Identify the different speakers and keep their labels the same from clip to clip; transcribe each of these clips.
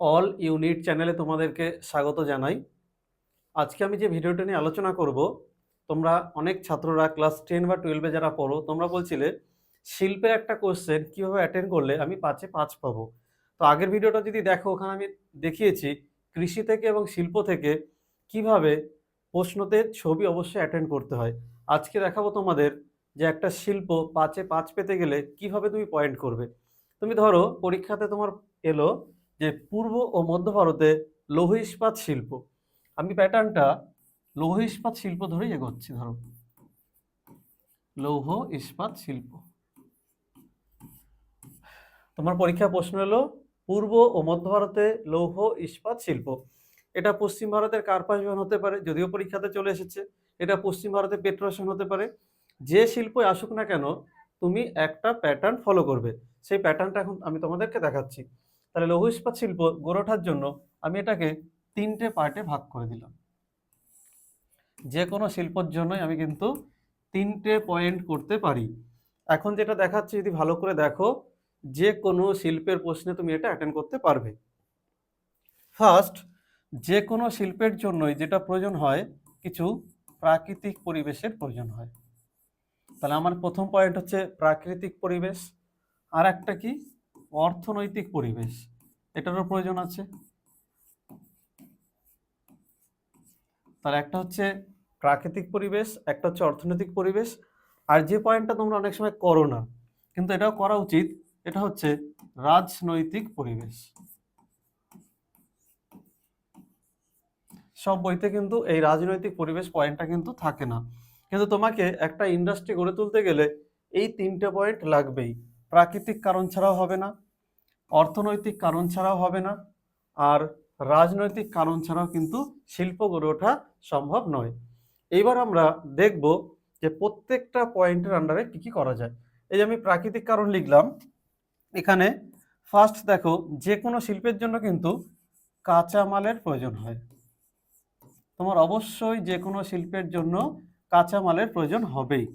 Speaker 1: All unit চ্যানেলে তোমাদেরকে স্বাগত জানাই। আজকে আমি যে ভিডিওটা নিয়ে আলোচনা করব, তোমরা অনেক ছাত্ররা ক্লাস টেন বা টুয়েলভে যারা পড়ো, তোমরা বলছিলে শিল্পের একটা কোশ্চেন কীভাবে অ্যাটেন্ড করলে আমি পাঁচে পাঁচ পাবো। তো আগের ভিডিওটা যদি দেখো, ওখানে আমি দেখিয়েছি কৃষি থেকে এবং শিল্প থেকে কীভাবে প্রশ্নতে ছবি অবশ্যই অ্যাটেন্ড করতে হয়। আজকে দেখাবো তোমাদের যে একটা শিল্প পাঁচে পাঁচ পেতে গেলে কীভাবে তুমি পয়েন্ট করবে। তুমি ধরো, পরীক্ষাতে তোমার এলো যে পূর্ব ও মধ্য ভারতে লৌহ ইস্পাত শিল্প। আমি প্যাটার্নটা লৌহ ইস্পাত শিল্প ধরেই এগোচ্ছি, ধরো। লৌহ ইস্পাত শিল্প। তোমার পরীক্ষা প্রশ্ন এলো, পূর্ব ও মধ্য ভারতে লৌহ ইস্পাত শিল্প। এটা পশ্চিম ভারতের কার্পাসবান হতে পারে, যদিও পরীক্ষাতে চলে এসেছে। এটা পশ্চিম ভারতে পেট্রোশন হতে পারে। যে শিল্পই আসুক না কেন, তুমি একটা প্যাটার্ন ফলো করবে। সেই প্যাটার্নটা এখন আমি তোমাদেরকে দেখাচ্ছি। তাহলে লৌহ ইস্পাত শিল্প গড়ে ওঠার জন্য আমি এটাকে তিনটে পার্টে ভাগ করে দিলাম। যে কোনো শিল্পর জন্যই আমি কিন্তু তিনটে পয়েন্ট করতে পারি। এখন যেটা দেখাচ্ছি, যদি ভালো করে দেখো, যে কোনো শিল্পের প্রশ্নে তুমি এটা অ্যাটেন্ড করতে পারবে। ফার্স্ট যে কোনো শিল্পের জন্যই যেটা প্রয়োজন হয়, কিছু প্রাকৃতিক পরিবেশের প্রয়োজন হয়। তাহলে আমার প্রথম পয়েন্ট হচ্ছে প্রাকৃতিক পরিবেশ। আর একটা কি? অর্থনৈতিক পরিবেশ, এটারও প্রয়োজন আছে। তার একটা হচ্ছে প্রাকৃতিক পরিবেশ, একটা হচ্ছে অর্থনৈতিক পরিবেশ, আর যে পয়েন্টটা তোমরা অনেক সময় করো না, কিন্তু এটাও করা উচিত, এটা হচ্ছে রাজনৈতিক পরিবেশ। সব বইতে কিন্তু এই রাজনৈতিক পরিবেশ পয়েন্টটা কিন্তু থাকে না। কিন্তু তোমাকে একটা ইন্ডাস্ট্রি গড়ে তুলতে গেলে এই তিনটে পয়েন্ট লাগবেই। প্রাকৃতিক কারণ ছাড়াও হবে না, অর্থনৈতিক কারণ ছাড়াও হবে না, আর রাজনৈতিক কারণ ছাড়াও কিন্তু শিল্প গড়ে ওঠা সম্ভব নয়। এইবার আমরা দেখব যে প্রত্যেকটা পয়েন্টের আন্ডারে কি কি করা যায়। এই যে আমি প্রাকৃতিক কারণ লিখলাম, এখানে ফার্স্ট দেখো, যে কোনো শিল্পের জন্য কিন্তু কাঁচামালের প্রয়োজন হয়। তোমার অবশ্যই যে কোনো শিল্পের জন্য কাঁচামালের প্রয়োজন হবেই।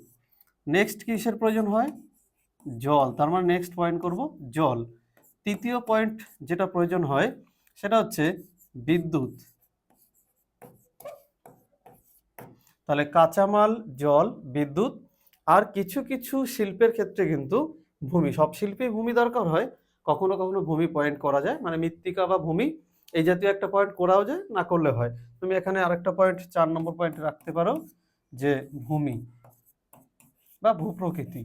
Speaker 1: নেক্সট কিসের প্রয়োজন হয়? জল, তার মানে নেক্সট পয়েন্ট করব জল। তৃতীয় পয়েন্ট যেটা প্রয়োজন হয়, সেটা হচ্ছে বিদ্যুৎ। তাহলে কাঁচামাল, জল, বিদ্যুৎ আর কিছু কিছু শিল্পের ক্ষেত্রে কিন্তু ভূমি। সব শিল্পে ভূমি দরকার হয়। কখনো কখনো ভূমি পয়েন্ট করা যায় মানে মৃত্তিকা বা ভূমি, এই জাতীয় একটা পয়েন্ট করাও যায়, না করলে হয়। তুমি এখানে আরেকটা পয়েন্ট চার নম্বর পয়েন্ট রাখতে পারো, যে ভূমি বা ভূপ্রকৃতি।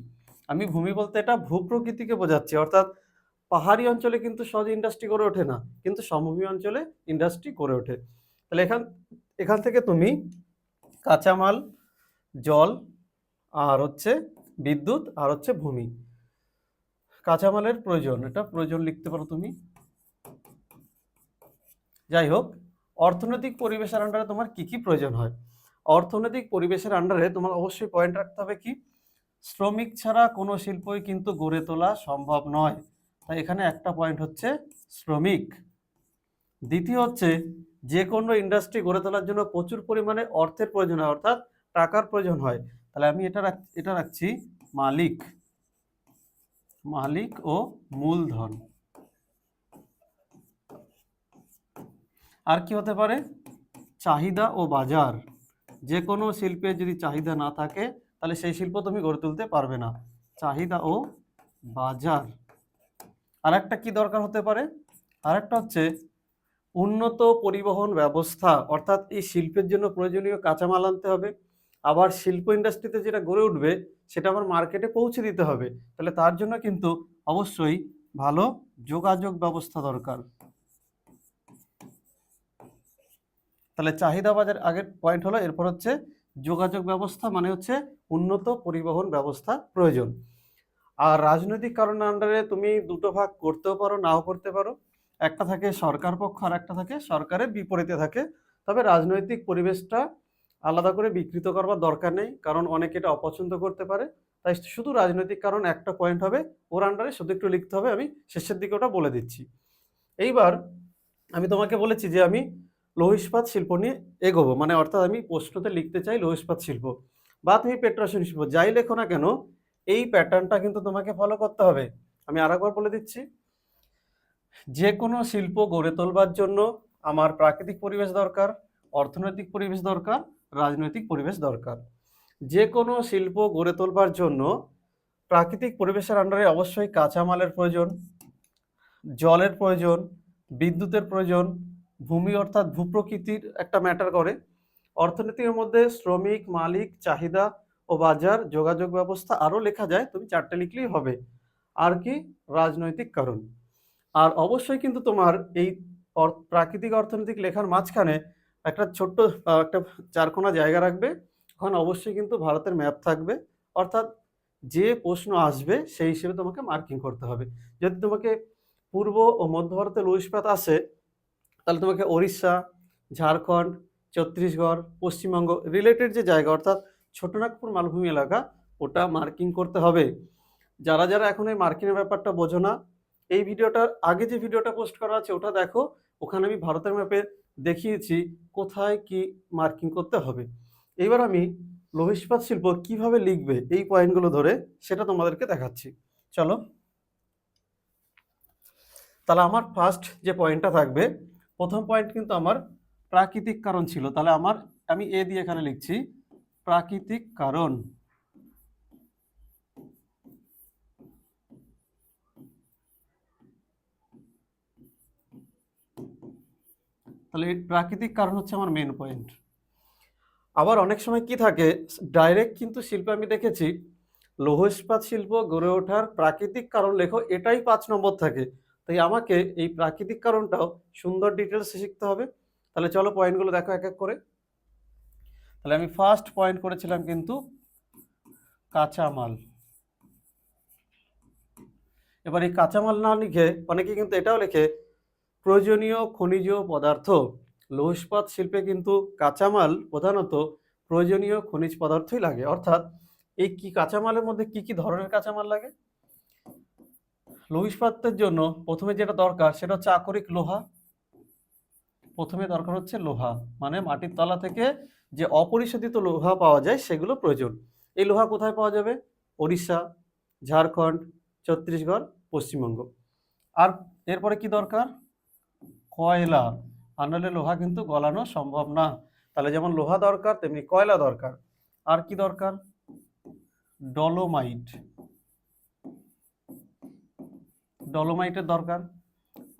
Speaker 1: আমি ভূমি বলতে এটা ভূপ্রকৃতিকে বোঝাচ্ছি, অর্থাৎ পাহাড়ি অঞ্চলে কিন্তু সহজ ইন্ডাস্ট্রি গড়ে ওঠে না, কিন্তু সমভূমি অঞ্চলে ইন্ডাস্ট্রি গড়ে ওঠে। তাহলে এখান এখান থেকে তুমি কাঁচামাল, জল, আর হচ্ছে বিদ্যুৎ, আর হচ্ছে ভূমি। কাঁচামালের প্রয়োজন, এটা প্রয়োজন লিখতে পারো তুমি। যাই হোক, অর্থনৈতিক পরিবেশের আন্ডারে তোমার কি কি প্রয়োজন হয়? অর্থনৈতিক পরিবেশের আন্ডারে তোমার অবশ্যই পয়েন্ট রাখতে হবে কি? শ্রমিক ছাড়া কোনো শিল্পই কিন্তু গড়ে তোলা সম্ভব নয়। তাই এখানে একটা পয়েন্ট হচ্ছে শ্রমিক। দ্বিতীয় হচ্ছে যে কোনো ইন্ডাস্ট্রি গড়ে তোলার জন্য প্রচুর পরিমাণে অর্থের প্রয়োজন হয়, অর্থাৎ টাকার প্রয়োজন হয়। তাহলে আমি এটা এটা রাখছি মালিক। মালিক ও মূলধন। আর কি হতে পারে? চাহিদা ও বাজার। যে কোনো শিল্পের যদি চাহিদা না থাকে তাহলে সেই শিল্প তুমি গড়ে তুলতে পারবে না। চাহিদা ও বাজার। আর একটা কি দরকার হতে পারে? আর একটা হচ্ছে উন্নত পরিবহন ব্যবস্থা। অর্থাৎ এই শিল্পের জন্য প্রয়োজনীয় কাঁচামাল আনতে হবে। আবার শিল্প ইন্ডাস্ট্রিতে যেটা গড়ে উঠবে, সেটা আমার মার্কেটে পৌঁছে দিতে হবে। তাহলে তার জন্য কিন্তু অবশ্যই ভালো যোগাযোগ ব্যবস্থা দরকার। তাহলে চাহিদা বাজার আগের পয়েন্ট হলো, এরপর হচ্ছে যোগাযোগ ব্যবস্থা মানে হচ্ছে উন্নত পরিবহন ব্যবস্থা প্রয়োজন। আর রাজনৈতিক কারণের আন্ডারে তুমি দুটো ভাগ করতেও পারো, নাও করতে পারো। একটা থাকে সরকার পক্ষ আর একটা থাকে সরকারের বিপরীতে থাকে। তবে রাজনৈতিক পরিবেশটা আলাদা করে বিকৃত করবার দরকার নেই, কারণ অনেকে এটা অপছন্দ করতে পারে। তাই শুধু রাজনৈতিক কারণ একটা পয়েন্ট হবে, ওর আন্ডারে শুধু একটু লিখতে হবে, আমি শেষের দিকে ওটা বলে দিচ্ছি। এইবার আমি তোমাকে বলেছি যে আমি লৌহ ইস্পাত শিল্প নিয়ে এগোবো। মানে অর্থাৎ আমি প্রশ্নতে লিখতে চাই লৌহ ইস্পাত শিল্প। বা তুমি পেট্রোশন শিল্প, যাই লেখো না কেন, এই প্যাটার্নটা কিন্তু তোমাকে ফলো করতে হবে। আমি আরেকবার বলে দিচ্ছি যে কোনো শিল্প গড়ে তোলবার জন্য আমার প্রাকৃতিক পরিবেশ দরকার, অর্থনৈতিক পরিবেশ দরকার, রাজনৈতিক পরিবেশ দরকার। যে কোনো শিল্প গড়ে তোলবার জন্য প্রাকৃতিক পরিবেশের আন্ডারে অবশ্যই কাঁচামালের প্রয়োজন, জলের প্রয়োজন, বিদ্যুতের প্রয়োজন ভূমি অর্থাৎ ভূপ্রকৃতির একটা ম্যাটার করে। অর্থনীতির মধ্যে শ্রমিক, মালিক, চাহিদা ও বাজার, যোগাযোগ ব্যবস্থা আরও লেখা যায়, তুমি চারটে লিখলেই হবে। আর কি? রাজনৈতিক কারণ। আর অবশ্যই কিন্তু তোমার এই প্রাকৃতিক অর্থনৈতিক লেখার মাঝখানে একটা ছোট্ট একটা চারকোনা জায়গা রাখবে। ওখানে অবশ্যই কিন্তু ভারতের ম্যাপ থাকবে। অর্থাৎ যে প্রশ্ন আসবে, সেই হিসেবে তোমাকে মার্কিং করতে হবে। যদি তোমাকে পূর্ব ও মধ্য ভারতে লৌহ ইস্পাত আসে তাহলে তোমাকে ওড়িশা, ঝাড়খণ্ড, ছত্তিশগড়, পশ্চিমবঙ্গ রিলেটেড যে জায়গা, অর্থাৎ ছোটনাগপুর মালভূমি এলাকা, ওটা মার্কিং করতে হবে। যারা যারা এখন এই মার্কিংয়ের ব্যাপারটা বোঝো না, এই ভিডিওটার আগে যে ভিডিওটা পোস্ট করা আছে, ওটা দেখো। ওখানে আমি ভারতের ম্যাপে দেখিয়েছি কোথায় কি মার্কিং করতে হবে। এইবার আমি লৌহ ইস্পাত শিল্প কীভাবে লিখবে এই পয়েন্টগুলো ধরে, সেটা তোমাদেরকে দেখাচ্ছি। চলো। তাহলে আমার ফার্স্ট যে পয়েন্টটা থাকবে প্রথম পয়েন্ট কিন্তু আমার প্রাকৃতিক কারণ ছিল। তাহলে আমার, আমি এ দিয়ে এখানে লিখছি, প্রাকৃতিক কারণ। তাহলে প্রাকৃতিক কারণ হচ্ছে আমার মেন পয়েন্ট আবার অনেক সময় কি থাকে ডাইরেক্ট কিন্তু শিল্পে আমি দেখেছি লৌহ ইস্পাত শিল্প গড়ে ওঠার প্রাকৃতিক কারণ লেখো, এটাই পাঁচ নম্বর থাকে। তাই আমাকে এই প্রাকৃতিক কারণটাও সুন্দর ডিটেলসে শিখতে হবে। তাহলে চলো পয়েন্টগুলো দেখো এক এক করে। তাহলে আমি ফার্স্ট পয়েন্ট করেছিলাম কিন্তু কাঁচামাল। এবার এই কাঁচামাল না লিখে অনেকে কিন্তু এটাও লেখে, প্রয়োজনীয় খনিজ পদার্থ লৌহ ইস্পাত শিল্পে কিন্তু কাঁচামাল প্রধানত প্রয়োজনীয় খনিজ পদার্থই লাগে। অর্থাৎ এই কি কাঁচামালের মধ্যে কি কি ধরনের কাঁচামাল লাগে? লৌহ ইস্পাতের জন্য প্রথমে যেটা দরকার সেটা হচ্ছে আকরিক লোহা। প্রথমে দরকার হচ্ছে লোহা মানে মাটির তলা থেকে যে অপরিশোধিত লোহা পাওয়া যায় সেগুলো প্রয়োজন। এই লোহা কোথায় পাওয়া যাবে? ওড়িশা, ঝাড়খণ্ড, ছত্তিশগড়, পশ্চিমবঙ্গ। আর এরপরে কি দরকার? কয়লা। আনলে লোহা কিন্তু গলানো সম্ভব না। তাহলে যেমন লোহা দরকার, তেমনি কয়লা দরকার। আর কি দরকার? ডলোমাইট। ডলোমাইটের দরকার।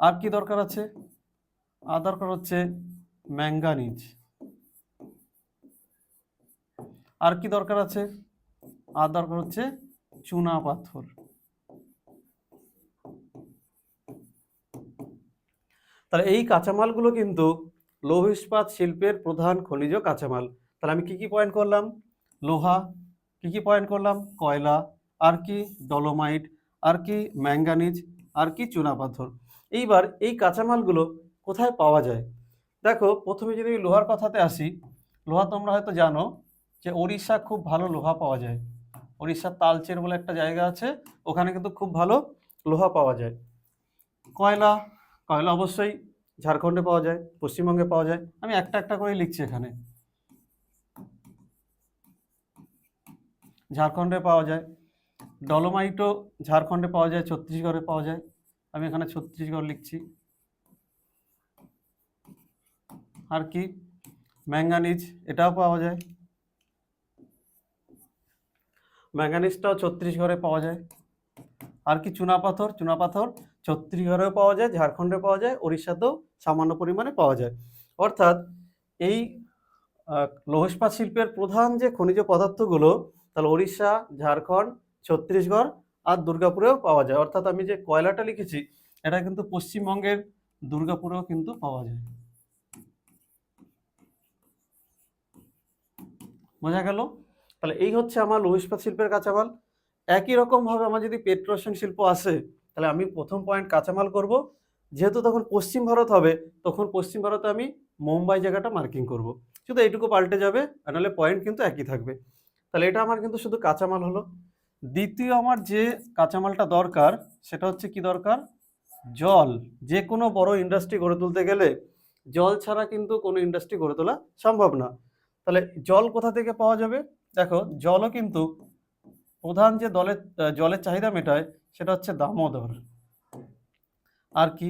Speaker 1: আর কি দরকার আছে? আর দরকার হচ্ছে ম্যাঙ্গানিজ। আর কি দরকার আছে? আর দরকার হচ্ছে চুনা পাথর। তাহলে এই কাঁচামালগুলো কিন্তু লৌহ ইস্পাত শিল্পের প্রধান খনিজ কাঁচামাল। তাহলে আমি কি কি পয়েন্ট করলাম? লোহা, কি কি পয়েন্ট করলাম? কয়লা, আর কি ডলোমাইট, আর কি ম্যাঙ্গানিজ আর কি চুনাপাথর এইবার এই কাঁচামালগুলো কোথায় পাওয়া যায়? দেখো, প্রথমে যদি লোহার কথাতে আসি, লোহা তোমরা হয়তো জানো যে ওড়িশা খুব ভালো লোহা পাওয়া যায়। ওড়িশার তালচের বলে একটা জায়গা আছে, ওখানে কিন্তু খুব ভালো লোহা পাওয়া যায়। কয়লা কয়লা অবশ্যই ঝাড়খণ্ডে পাওয়া যায়, পশ্চিমবঙ্গে পাওয়া যায়। আমি একটা একটা করে লিখছি এখানে। ঝাড়খণ্ডে পাওয়া যায় ডলোমাইটও ঝাড়খণ্ডে পাওয়া যায় ছত্তিশগড়ে পাওয়া যায়। আমি এখানে ছত্তিশগড় লিখছি। আর কি? ম্যাঙ্গানিজ এটাও পাওয়া যায়। ম্যাঙ্গানিজটাও ছত্তিশগড়ে পাওয়া যায়। আর কি? চুনাপাথর চুনাপাথর ছত্তিশগড়েও পাওয়া যায় ঝাড়খণ্ডে পাওয়া যায় ওড়িশাতেও সামান্য পরিমাণে পাওয়া যায়। অর্থাৎ এই আহ, লৌহ ইস্পাত শিল্পের প্রধান যে খনিজ পদার্থগুলো তাহলে ওড়িশা ঝাড়খণ্ড ছত্তিশগড় আর দুর্গাপুরেও পাওয়া যায়। অর্থাৎ আমি যে কয়লাটা লিখেছি, এটা কিন্তু পশ্চিমবঙ্গের দুর্গাপুরেও কিন্তু পাওয়া যায়। বোঝা গেল? তাহলে এই হচ্ছে আমার লৌহ ইস্পাত শিল্পের কাঁচামাল। একই রকমভাবে আমার যদি পেট্রোশন শিল্প আসে, তাহলে আমি প্রথম পয়েন্ট কাঁচামাল করব। যেহেতু তখন পশ্চিম ভারত হবে, তখন পশ্চিম ভারতে আমি মুম্বাই জায়গাটা মার্কিং করব। শুধু এইটুকু পাল্টে যাবে নাহলে পয়েন্ট কিন্তু একই থাকবে। তাহলে এটা আমার কিন্তু শুধু কাঁচামাল হলো। দ্বিতীয় আমার যে কাঁচামালটা দরকার, সেটা হচ্ছে কি দরকার? জল। যে কোনো বড় ইন্ডাস্ট্রি গড়ে তুলতে গেলে জল ছাড়া কিন্তু কোনো ইন্ডাস্ট্রি গড়ে তোলা সম্ভব না। তাহলে জল কোথা থেকে পাওয়া যাবে? দেখো, জলও কিন্তু প্রধান যে দলের জলের চাহিদা মেটায়, সেটা হচ্ছে দামোদর। আর কি?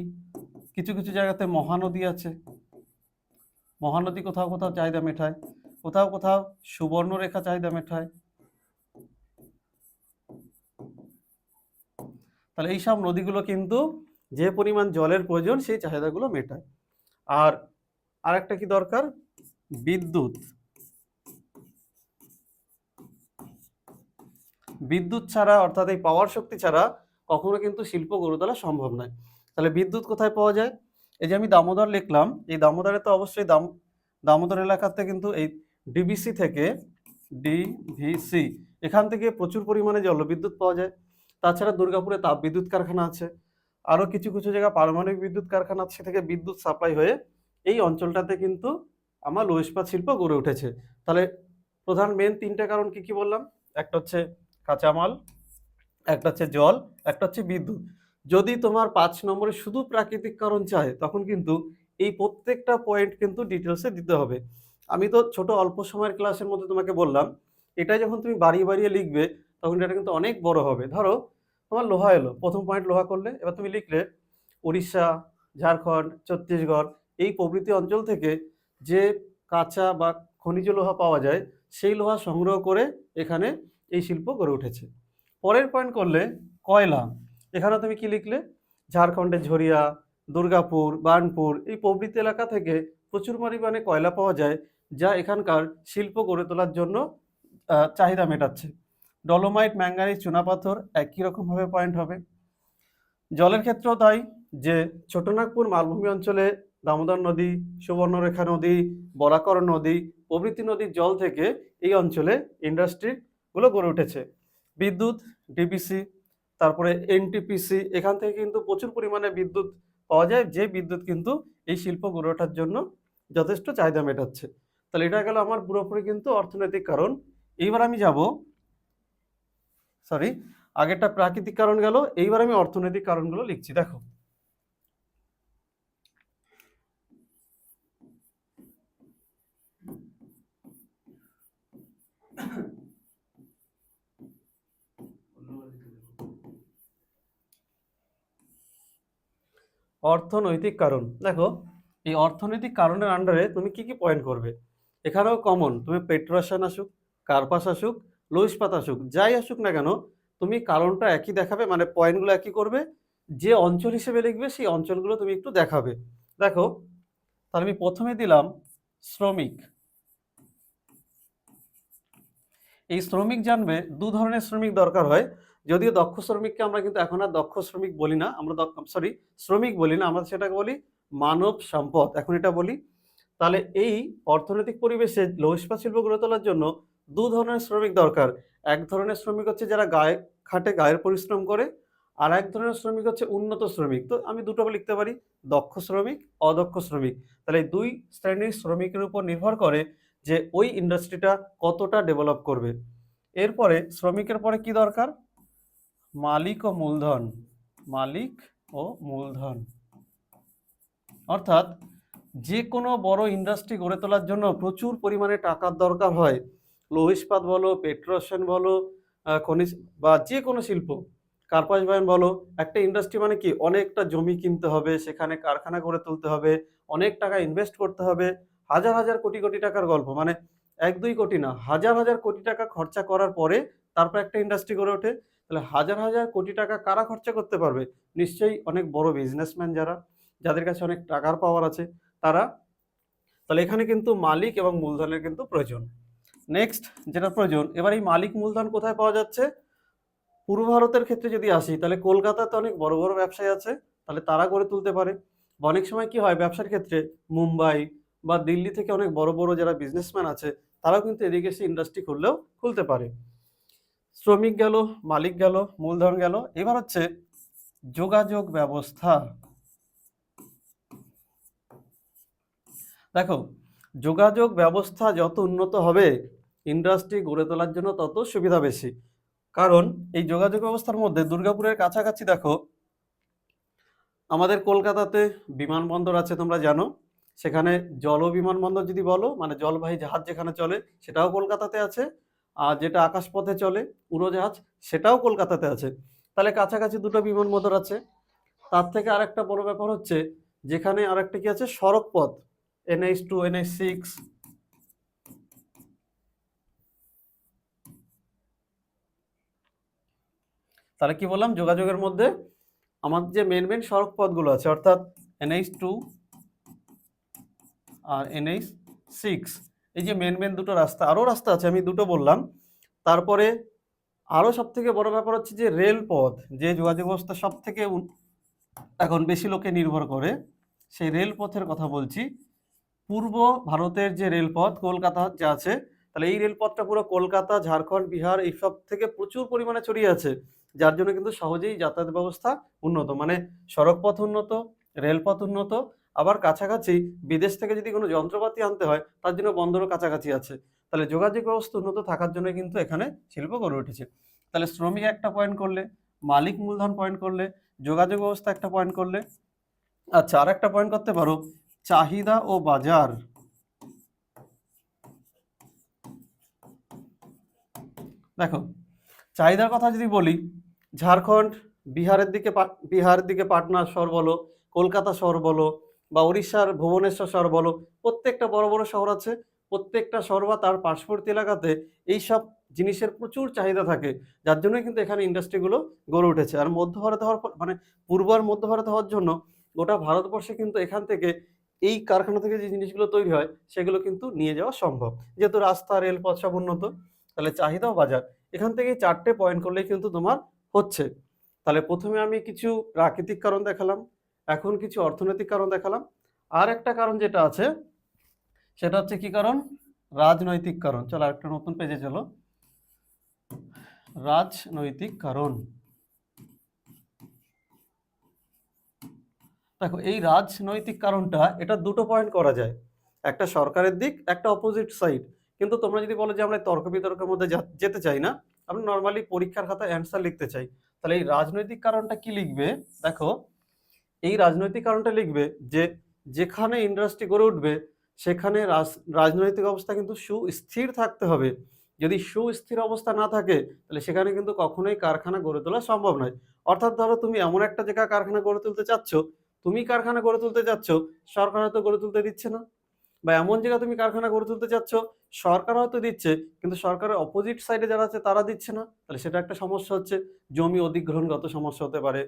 Speaker 1: কিছু কিছু জায়গাতে মহানদী আছে। মহানদী কোথাও কোথাও চাহিদা মেটায়। কোথাও কোথাও সুবর্ণরেখা চাহিদা মেটায়। তাহলে এইসব নদীগুলো কিন্তু যে পরিমাণ জলের প্রয়োজন সেই চাহিদাগুলো মেটায়। আর আরেকটা কি দরকার? বিদ্যুৎ। বিদ্যুৎ ছাড়া অর্থাৎ এই পাওয়ার শক্তি ছাড়া কখনো কিন্তু শিল্প গড়ে তোলা সম্ভব নয়। তাহলে বিদ্যুৎ কোথায় পাওয়া যায়? এই যে আমি দামোদর লিখলাম, এই দামোদরে তো অবশ্যই দাম, দামোদর এলাকাতে কিন্তু এই ডিবিসি থেকে ডিভিসি এখান থেকে প্রচুর পরিমাণে জলবিদ্যুৎ পাওয়া যায়। তাছাড়া দুর্গাপুরে তাপ বিদ্যুৎ কারখানা আছে। আরও কিছু কিছু জায়গা পারমাণবিক বিদ্যুৎ কারখানা আছে থেকে বিদ্যুৎ সাপ্লাই হয়ে এই অঞ্চলটাতে কিন্তু আমার লোহ ইস্পাত শিল্প গড়ে উঠেছে। তাহলে প্রধান মেন তিনটে কারণ কি কি বললাম? একটা হচ্ছে কাঁচামাল, একটা হচ্ছে জল, একটা হচ্ছে বিদ্যুৎ। যদি তোমার পাঁচ নম্বরে শুধু প্রাকৃতিক কারণ চায় তখন কিন্তু এই প্রত্যেকটা পয়েন্ট কিন্তু ডিটেলসে দিতে হবে। আমি তো ছোট অল্প সময়ের ক্লাসের মধ্যে তোমাকে বললাম এটা যখন তুমি বাড়িয়ে বাড়িয়ে লিখবে তখন এটা কিন্তু অনেক বড় হবে। ধরো, তোমার লোহা এলো, প্রথম পয়েন্ট লোহা করলে, এবার তুমি লিখলে উড়িষ্যা ঝাড়খণ্ড, ছত্তিশগড়, এই প্রভৃতি অঞ্চল থেকে যে কাঁচা বা খনিজ লোহা পাওয়া যায়, সেই লোহা সংগ্রহ করে এখানে এই শিল্প গড়ে উঠেছে। পরের পয়েন্ট করলে কয়লা। এখানে তুমি কি লিখলে? ঝাড়খণ্ডের ঝরিয়া, দুর্গাপুর, বার্নপুর, এই প্রভৃতি এলাকা থেকে প্রচুর পরিমাণে কয়লা পাওয়া যায়, যা এখানকার শিল্প গড়ে তোলার জন্য চাহিদা মেটাচ্ছে। ডলোমাইট, ম্যাঙ্গানিজ, চুনাপাথর একই রকমভাবে পয়েন্ট হবে। জলের ক্ষেত্রেও তাই, যে ছোটনাগপুর মালভূমি অঞ্চলে দামোদর নদী, সুবর্ণরেখা নদী, বরাকর নদী প্রভৃতি নদীর জল থেকে এই অঞ্চলে ইন্ডাস্ট্রিগুলো গড়ে উঠেছে। বিদ্যুৎ ডিবিসি তারপরে এনটিপিসি এখান থেকে কিন্তু প্রচুর পরিমাণে বিদ্যুৎ পাওয়া যায়, যে বিদ্যুৎ কিন্তু এই শিল্প গড়ে ওঠার জন্য যথেষ্ট চাহিদা মেটাচ্ছে। তাহলে এটা গেল আমার পুরোপুরি কিন্তু অর্থনৈতিক কারণ। এইবার আমি যাব সরি আগেরটা প্রাকৃতিক কারণ গেল, এইবার আমি অর্থনৈতিক কারণগুলো লিখছি, দেখো। অর্থনৈতিক কারণ, দেখো, এই অর্থনৈতিক কারণের আন্ডারে তুমি কি কি পয়েন্ট করবে? এখানেও কমন তুমি পেট্রোশন আসুক কার্পাস আসুক লো ইস্পাত আসুক, যাই আসুক না কেন, তুমি কারণটা একই দেখাবে মানে পয়েন্টগুলো একই করবে, যে অঞ্চল হিসেবে লিখবে, সেই অঞ্চলগুলো তুমি একটু দেখাবে। দেখো, তাহলে আমি প্রথমে দিলাম শ্রমিক। এই শ্রমিক জানবে, দু ধরনের শ্রমিক দরকার হয়। যদিও দক্ষ শ্রমিককে আমরা কিন্তু এখন আর দক্ষ শ্রমিক বলি না, আমরা সরি শ্রমিক বলি না, আমরা সেটাকে বলি মানব সম্পদ, এখন এটা বলি। তাহলে এই অর্থনৈতিক পরিবেশে লৌহ শিল্প গড়ে তোলার জন্য দু ধরনের শ্রমিক দরকার। এক ধরনের শ্রমিক হচ্ছে যারা গায়ে, খাটে গায়ের পরিশ্রম করে, আর এক ধরনের শ্রমিক হচ্ছে উন্নত শ্রমিক। তো আমি দুটো লিখতে পারি, দক্ষ শ্রমিক, অদক্ষ শ্রমিক। তাহলে দুই শ্রেণির শ্রমিকের উপর নির্ভর করে যে ওই ইন্ডাস্ট্রিটা কতটা ডেভেলপ করবে। এরপরে শ্রমিকের পরে কি দরকার? মালিক ও মূলধন। মালিক ও মূলধন। অর্থাৎ যে কোনো বড় ইন্ডাস্ট্রি গড়ে তোলার জন্য প্রচুর পরিমাণে টাকার দরকার হয়। লৌহ ইস্পাত বলো, পেট্রোশন বলো খনিজ বা যে কোনো শিল্প, কার্পাস বয়ান বলো, একটা ইন্ডাস্ট্রি মানে কি? অনেকটা জমি কিনতে হবে, সেখানে কারখানা গড়ে তুলতে হবে, অনেক টাকা ইনভেস্ট করতে হবে, হাজার হাজার কোটি কোটি টাকার গল্প। মানে এক দুই কোটি না, হাজার হাজার কোটি টাকা খরচা করার পরে তারপর একটা ইন্ডাস্ট্রি গড়ে ওঠে। তাহলে হাজার হাজার কোটি টাকা কারা খরচা করতে পারবে? নিশ্চয়ই অনেক বড় বিজনেসম্যান যারা, যাদের কাছে অনেক টাকার পাওয়ার আছে, তারা। তাহলে এখানে কিন্তু মালিক এবং মূলধনের কিন্তু প্রয়োজন। নেক্সট যেটা প্রয়োজন, এবার এই মালিক মূলধন কোথায় পাওয়া যাচ্ছে? পূর্ব ভারতের ক্ষেত্রে যদি আসি, তাহলে কলকাতাতে অনেক বড় বড় ব্যবসায়ী আছে, তাহলে তারা গড়ে তুলতে পারে। অনেক সময় কি হয়, ব্যবসার ক্ষেত্রে মুম্বাই বা দিল্লি থেকে অনেক বড় বড় যারা বিজনেসম্যান আছে, তারাও কিন্তু এদিকে এসে ইন্ডাস্ট্রি খুললেও খুলতে পারে। শ্রমিক গেল, মালিক গেল, মূলধন গেল, এবার হচ্ছে যোগাযোগ ব্যবস্থা। দেখো, যোগাযোগ ব্যবস্থা যত উন্নত হবে ইন্ডাস্ট্রি গড়ে তোলার জন্য তত সুবিধা বেশি। কারণ এই যোগাযোগ ব্যবস্থার মধ্যে দুর্গাপুরের কাছাকাছি দেখো, আমাদের কলকাতাতে বিমানবন্দর আছে তোমরা জানো। সেখানে জল বিমানবন্দর যদি বলো মানে জলবাহী জাহাজ যেখানে চলে সেটাও কলকাতাতে আছে, আর যেটা আকাশপথে চলে, উড়োজাহাজ, সেটাও কলকাতাতে আছে। তাহলে কাছাকাছি দুটো বিমানবন্দর আছে। তার থেকে আরেকটা বড় ব্যাপার হচ্ছে, যেখানে আরেকটা কি আছে সড়ক পথ এনএইচ টু এনএইচ সিক্স তাহলে কি বললাম? যোগাযোগের মধ্যে আমার যে মেন মেন সড়ক পথগুলো আছে, অর্থাৎ এনএইচ টু আর এনএইচ সিক্স, এই যে মেন মেন দুটো রাস্তা, আরও রাস্তা আছে, আমি দুটো বললাম। তারপরে আরও সব থেকে বড় ব্যাপার হচ্ছে যে রেলপথ, যে যোগাযোগ ব্যবস্থা সব থেকে এখন বেশি লোকে নির্ভর করে, সেই রেলপথের কথা বলছি। পূর্ব ভারতের যে রেলপথ, কলকাতা যে আছে, তাহলে এই রেলপথটা পুরো কলকাতা, ঝাড়খণ্ড, বিহার, এইসব থেকে প্রচুর পরিমাণে ছড়িয়ে আছে। যার জন্য কিন্তু সহজেই যাতায়াত ব্যবস্থা উন্নত। মানে সড়কপথ উন্নত, রেলপথ উন্নত, আবার কাছাকাছি বিদেশ থেকে যদি কোনো যন্ত্রপাতি আনতে হয়, তার জন্য বন্দরও কাছাকাছি আছে। তাহলে যোগাযোগ ব্যবস্থা উন্নত থাকার জন্য কিন্তু এখানে শিল্প গড়ে উঠেছে। তাহলে শ্রমিক একটা পয়েন্ট করলে, মালিক মূলধন পয়েন্ট করলে, যোগাযোগ ব্যবস্থা একটা পয়েন্ট করলে। আচ্ছা আর একটা পয়েন্ট করতে পারো, চাহিদা ও বাজার। দেখো, চাহিদার কথা যদি বলি ঝাড়খণ্ড, বিহারের দিকে বিহারের দিকে পাটনা শহর বলো, কলকাতা শহর বলো, বা উড়িষ্যার ভুবনেশ্বর শহর বলো, প্রত্যেকটা বড় বড় শহর আছে, প্রত্যেকটা শহর বা তার পার্শ্ববর্তী এলাকাতে এই সব জিনিসের প্রচুর চাহিদা থাকে, যার জন্য কিন্তু এখানে ইন্ডাস্ট্রিগুলো গড়ে উঠেছে। আর মধ্য ভারত হওয়ার মানে পূর্ব আর মধ্য ভারত হওয়ার জন্য গোটা ভারতবর্ষে কিন্তু এখান থেকে এই কারখানা থেকে যে জিনিসগুলো তৈরি হয়, সেগুলো কিন্তু নিয়ে যাওয়া সম্ভব। যেহেতু রাস্তা, রেলপথ সব উন্নত, তাহলে চাহিদা ও বাজার। এখান থেকে চারটে পয়েন্ট করলেই কিন্তু তোমার হচ্ছে। তাহলে প্রথমে আমি কিছু প্রাকৃতিক কারণ দেখালাম, এখন কিছু অর্থনৈতিক কারণ দেখালাম। আর একটা কারণ যেটা আছে, সেটা হচ্ছে কি কারণ? রাজনৈতিক কারণ। চলো একটা নতুন পেজে চলো। রাজনৈতিক কারণ। দেখো, এই রাজনৈতিক কারণটা, এটা দুটো পয়েন্ট করা যায়। একটা সরকারের দিক, একটা অপোজিট সাইড কিন্তু তোমরা যদি বলো যে আমরা তর্ক বিতর্কের মধ্যে যেতে চাই না আমরা নর্মালি পরীক্ষার খাতায় অ্যান্সার লিখতে চাই। তাহলে এই রাজনৈতিক কারণটা কি লিখবে? দেখো, এই রাজনৈতিক কারণটা লিখবে যে যেখানে ইন্ডাস্ট্রি গড়ে উঠবে, সেখানে রাজ- রাজনৈতিক অবস্থা কিন্তু সুস্থির থাকতে হবে। যদি সুস্থির অবস্থা না থাকে, তাহলে সেখানে কিন্তু কখনোই কারখানা গড়ে তোলা সম্ভব নয়। অর্থাৎ ধরো তুমি এমন একটা জায়গা কারখানা গড়ে তুলতে চাচ্ছ, তুমি কারখানা গড়ে তুলতে চাচ্ছ, সরকার হয়তো গড়ে তুলতে দিচ্ছে না। বা এমন জায়গা তুমি কারখানা গড়ে তুলতে চাচ্ছ সরকার হয়তো দিচ্ছে, কিন্তু সরকারের অপোজিট সাইডে যারা আছে তারা দিচ্ছে না। তাহলে সেটা একটা সমস্যা হচ্ছে, জমি অধিগ্রহণগত সমস্যা হতে পারে,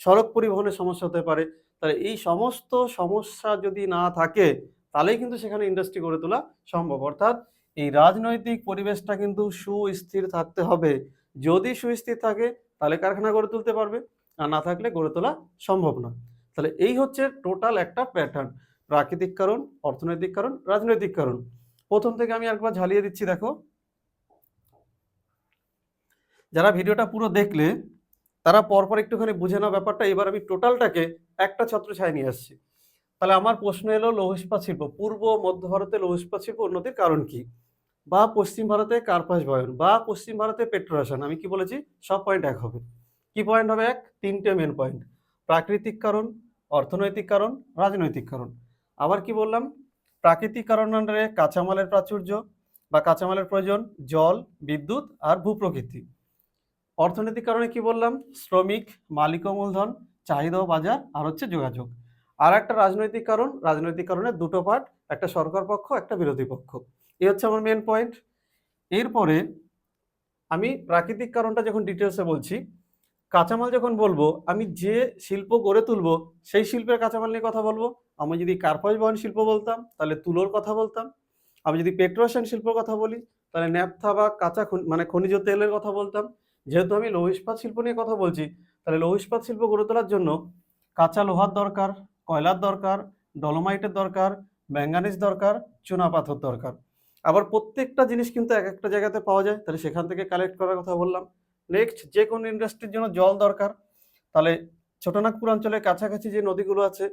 Speaker 1: সড়ক পরিবহনের সমস্যা হতে পারে। তাহলে এই সমস্ত সমস্যা যদি না থাকে, তাহলেই কিন্তু সেখানে ইন্ডাস্ট্রি গড়ে তোলা সম্ভব। অর্থাৎ এই রাজনৈতিক পরিবেশটা কিন্তু সুস্থির থাকতে হবে। যদি সুস্থির থাকে, তাহলে কারখানা গড়ে তুলতে পারবে, আর না থাকলে গড়ে তোলা সম্ভব না। তাহলে এই হচ্ছে টোটাল একটা প্যাটার্ন প্রাকৃতিক কারণ, অর্থনৈতিক কারণ, রাজনৈতিক কারণ। প্রথম থেকে আমি একবার ঝালিয়ে দিচ্ছি, দেখো। যারা ভিডিওটা পুরো দেখলে, তারা পরপর একটুখানি বুঝে নাও ব্যাপারটা। এবার আমি টোটালটাকে একটা ছত্র ছায় নিয়ে আসছি। তাহলে আমার প্রশ্ন এলো লৌহ ইস্পাত শিল্প, পূর্ব, মধ্য ভারতে লৌহ ইস্পাত শিল্প উন্নতির কারণ কি? বা পশ্চিম ভারতে কার্পাস বয়ন, বা পশ্চিম ভারতে পেট্রোরাসায়ন আমি কি বলেছি? সব পয়েন্ট এক হবে। কি পয়েন্ট হবে এক? তিনটে মেন পয়েন্ট প্রাকৃতিক কারণ, অর্থনৈতিক কারণ, রাজনৈতিক কারণ। আবার কি বললাম? প্রাকৃতিক কারণ কাঁচামালের প্রাচুর্য বা কাঁচামালের প্রয়োজন জল, বিদ্যুৎ আর ভূপ্রকৃতি। অর্থনৈতিক কারণে কি বললাম? শ্রমিক, মালিক মূলধন, চাহিদা ও বাজার আর হচ্ছে যোগাযোগ। আর একটা রাজনৈতিক কারণ, রাজনৈতিক কারণে দুটো পার্ট একটা সরকার পক্ষ, একটা বিরোধী পক্ষ। এই হচ্ছে আমার মেন পয়েন্ট এরপরে আমি প্রাকৃতিক কারণটা যখন ডিটেলসে বলছি কাঁচামাল যখন বলব, আমি যে শিল্প গড়ে তুলবো, সেই শিল্পের কাঁচামাল নিয়ে কথা বলব। আমি যদি কার্পাস বহন শিল্প বলতাম, তাহলে তুলোর কথা বলতাম। আমি যদি পেট্রোশন শিল্পের কথা বলি, তাহলে ন্যাপথা বা কাঁচা মানে খনিজ তেলের কথা বলতাম। যেহেতু আমি লৌহ ইস্পাত শিল্প নিয়ে কথা বলছি, তাহলে লৌহ ইস্পাত শিল্প গড়ে তোলার জন্য কাঁচা লোহার দরকার, কয়লার দরকার, ডলোমাইটের দরকার, ম্যাঙ্গানিজ দরকার, চুনা পাথর দরকার। আবার প্রত্যেকটা জিনিস কিন্তু এক একটা জায়গাতে পাওয়া যায়, তাহলে সেখান থেকে কালেক্ট করার কথা বললাম। নেক্সট যে কোনো ইন্ডাস্ট্রির জন্য জল দরকার। তাহলে ছোটনাগপুর অঞ্চলের কাছাকাছি যে নদীগুলো আছে,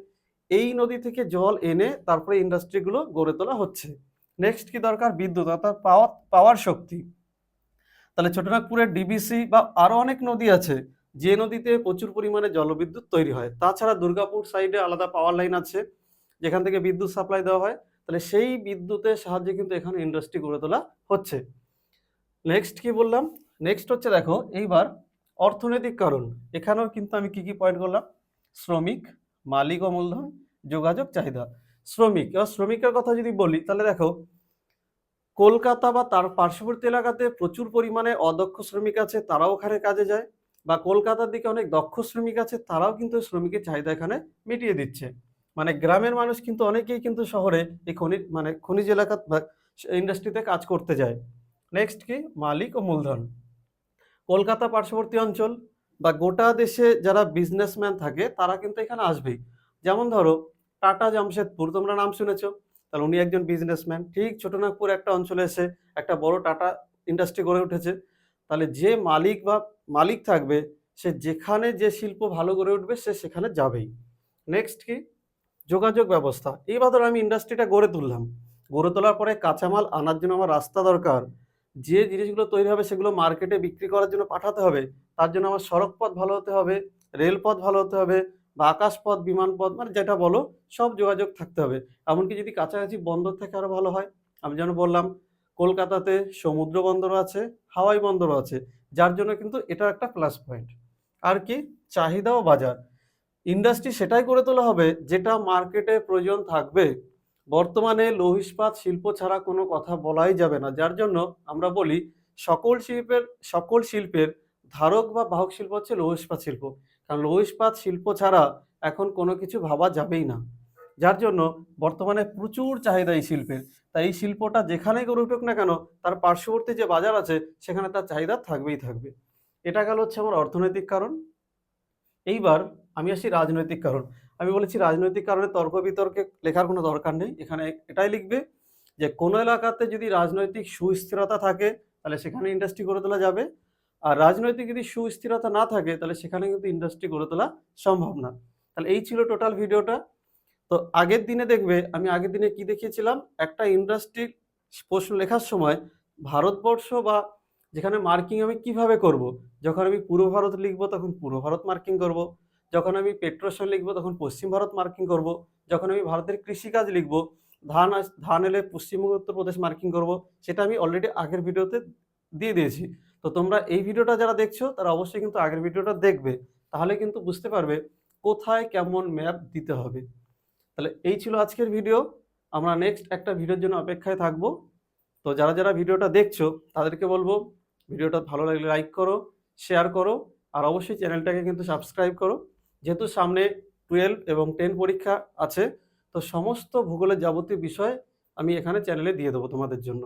Speaker 1: এই নদী থেকে জল এনে তারপরে ইন্ডাস্ট্রিগুলো গড়ে তোলা হচ্ছে। নেক্সট কি দরকার? বিদ্যুৎ, অর্থাৎ পাওয়ার পাওয়ার শক্তি। তাহলে ছোটনাগপুরের ডিবিসি বা আরও অনেক নদী আছে, যে নদীতে প্রচুর পরিমাণে জলবিদ্যুৎ তৈরি হয়। তাছাড়া দুর্গাপুর সাইডে আলাদা পাওয়ার লাইন আছে, যেখান থেকে বিদ্যুৎ সাপ্লাই দেওয়া হয়। তাহলে সেই বিদ্যুতের সাহায্যে কিন্তু এখানে ইন্ডাস্ট্রি গড়ে তোলা হচ্ছে। নেক্সট কি বললাম? নেক্সট হচ্ছে দেখো, এইবার অর্থনৈতিক কারণ। এখানেও কিন্তু আমি কি কি পয়েন্ট করলাম? শ্রমিক, মালিক ও মূলধন, যোগাযোগ, চাহিদা। শ্রমিক, এবার শ্রমিকের কথা যদি বলি, তাহলে দেখো, কলকাতা বা তার পার্শ্ববর্তী এলাকাতে প্রচুর পরিমাণে অদক্ষ শ্রমিক আছে, তারাও ওখানে কাজে যায়। বা কলকাতার দিকে অনেক দক্ষ শ্রমিক আছে, তারাও কিন্তু শ্রমিকের চাহিদা এখানে মিটিয়ে দিচ্ছে। মানে গ্রামের মানুষ কিন্তু অনেকেই কিন্তু শহরে এই খনিজ মানে খনিজ এলাকা ইন্ডাস্ট্রিতে কাজ করতে যায়। নেক্সট কি? মালিক ও মূলধন। কলকাতা পার্শ্ববর্তী অঞ্চল বা গোটা দেশে যারা বিজনেসম্যান থাকে, তারা কিন্তু এখানে আসবেই। যেমন ধরো, টাটা জামশেদপুর, তোমরা নাম শুনেছ? তাহলে উনি একজন বিজনেসম্যান ঠিক ছোটনাগপুর একটা অঞ্চলে এসে একটা বড় টাটা ইন্ডাস্ট্রি গড়ে উঠেছে। তাহলে যে মালিক বা মালিক থাকবে, সে যেখানে যে শিল্প ভালো গড়ে উঠবে, সে সেখানে যাবেই। নেক্সট কি? যোগাযোগ ব্যবস্থা। এইবার ধরো আমি ইন্ডাস্ট্রিটা গড়ে তুললাম। গড়ে তোলার পরে কাঁচামাল আনার জন্য আমার রাস্তা দরকার। যে জিনিসগুলো তৈরি হবে সেগুলো মার্কেটে বিক্রি করার জন্য পাঠাতে হবে, তার জন্য আমার সড়ক পথ ভালো হতে হবে, রেলপথ ভালো হতে হবে বা আকাশপথ, বিমানপথ মানে যেটা বলো, সব যোগাযোগ থাকতে হবে। এমনকি যদি কাছাকাছি বন্দর থেকে আরও ভালো হয়। আমি যেন বললাম, কলকাতাতে সমুদ্র বন্দরও আছে, হাওয়াই বন্দরও আছে, যার জন্য কিন্তু এটা একটা প্লাস পয়েন্ট আর কি? চাহিদা ও বাজার। ইন্ডাস্ট্রি সেটাই করে তোলা হবে, যেটা মার্কেটে প্রয়োজন থাকবে বর্তমানে লৌহ ইস্পাত শিল্প ছাড়া কোনো কথা বলাই যাবে না। যার জন্য আমরা বলি, সকল শিল্পের সকল শিল্পের ধারক বা বাহক শিল্প হচ্ছে লৌহ ইস্পাত শিল্প। কারণ লৌহ ইস্পাত শিল্প ছাড়া এখন কোনো কিছু ভাবা যাবেই না। যার জন্য বর্তমানে প্রচুর চাহিদা এই শিল্পের। তাই এই শিল্পটা যেখানেই গড়ে উঠুক না কেন, তার পার্শ্ববর্তী যে বাজার আছে, সেখানে তার চাহিদা থাকবেই থাকবে। এটা গেল হচ্ছে আমার অর্থনৈতিক কারণ। এইবার আমি আসি রাজনৈতিক কারণ। আমি বলেছি রাজনৈতিক কারণে তর্ক বিতর্কে লেখার কোনো দরকার নেই। এখানে এটাই লিখবে যে, কোনো এলাকাতে যদি রাজনৈতিক সুস্থিরতা থাকে, তাহলে সেখানে ইন্ডাস্ট্রি গড়ে তোলা যাবে। আর রাজনৈতিক যদি সুস্থিরতা না থাকে, তাহলে সেখানে কিন্তু ইন্ডাস্ট্রি গড়ে তোলা সম্ভব না। তাহলে এই ছিল টোটাল ভিডিওটা। তো আগের দিনে দেখবে, আমি আগের দিনে কি দেখিয়েছিলাম? একটা ইন্ডাস্ট্রি প্রশ্ন লেখার সময় ভারতবর্ষ বা যেখানে মার্কিং আমি কীভাবে করব? যখন আমি পূর্ব ভারত লিখব, তখন পূর্ব ভারত মার্কিং করব। যখন আমি পেট্রোশন লিখব, তখন পশ্চিম ভারত মার্কিং করব। যখন আমি ভারতের কৃষিকাজ লিখব, ধান ধান এলে পশ্চিমবঙ্গ উত্তরপ্রদেশ মার্কিং করব, সেটা আমি অলরেডি আগের ভিডিওতে দিয়ে দিয়েছি। তো তোমরা এই ভিডিওটা যারা দেখছ, তারা অবশ্যই কিন্তু আগের ভিডিওটা দেখবে। তাহলে কিন্তু বুঝতে পারবে কোথায় কেমন ম্যাপ দিতে হবে। তাহলে এই ছিল আজকের ভিডিও। আমরা নেক্সট একটা ভিডিওর জন্য অপেক্ষায় থাকব। তো যারা যারা ভিডিওটা দেখছ, তাদেরকে বলব, ভিডিওটা ভালো লাগলে লাইক করো শেয়ার করো, আর অবশ্যই চ্যানেলটাকে কিন্তু সাবস্ক্রাইব করো। যেহেতু সামনে টুয়েলভ এবং টেন পরীক্ষা আছে, তো সমস্ত ভূগোলের যাবতীয় বিষয় আমি এখানে চ্যানেলে দিয়ে দেবো তোমাদের জন্য।